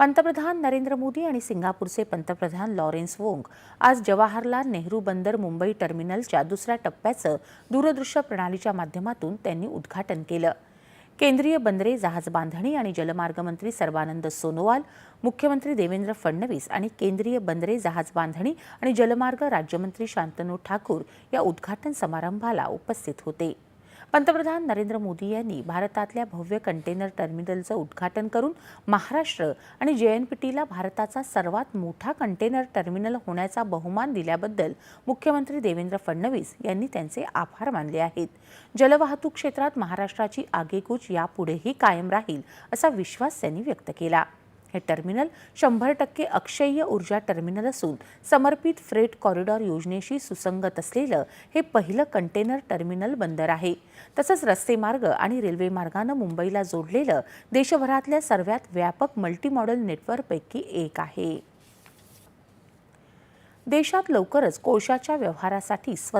पंतप्रधान नरेंद्र मोदी आणि सिंगापूरचे पंतप्रधान लॉरेन्स वोंग आज जवाहरलाल नेहरू बंदर मुंबई टर्मिनलच्या दुसऱ्या टप्प्याचं दूरदृश्य प्रणालीच्या माध्यमातून त्यांनी उद्घाटन केलं. केंद्रीय बंदरे जहाज बांधणी आणि जलमार्ग मंत्री सर्वानंद सोनोवाल मुख्यमंत्री देवेंद्र फडणवीस आणि केंद्रीय बंदरे जहाज बांधणी आणि जलमार्ग राज्यमंत्री शांतनू ठाकूर या उद्घाटन समारंभाला उपस्थित होते. पंतप्रधान नरेंद्र मोदी यांनी भारतातल्या भव्य कंटेनर टर्मिनलचं उद्घाटन करून महाराष्ट्र आणि जेएनपीटीला भारताचा सर्वात मोठा कंटेनर टर्मिनल होण्याचा बहुमान दिल्याबद्दल मुख्यमंत्री देवेंद्र फडणवीस यांनी त्यांचे आभार मानले आहेत. जलवाहतूक क्षेत्रात महाराष्ट्राची आगेकूच यापुढेही कायम राहील असा विश्वास त्यांनी व्यक्त केला. हे टर्मिनल शंभर टक्के अक्षय्य ऊर्जा टर्मिनल असून समर्पित फ्रेट कॉरिडॉर योजनेशी सुसंगत असलेलं हे पहिलं कंटेनर टर्मिनल बंदर आहे. तसंच रस्ते मार्ग आणि रेल्वे मार्गानं मुंबईला जोडलेलं देशभरातल्या सर्वात व्यापक मल्टीमॉडल नेटवर्कपैकी एक आहे. देशात लवकरच कोळशाच्या व्यवहारासाठी स्वतः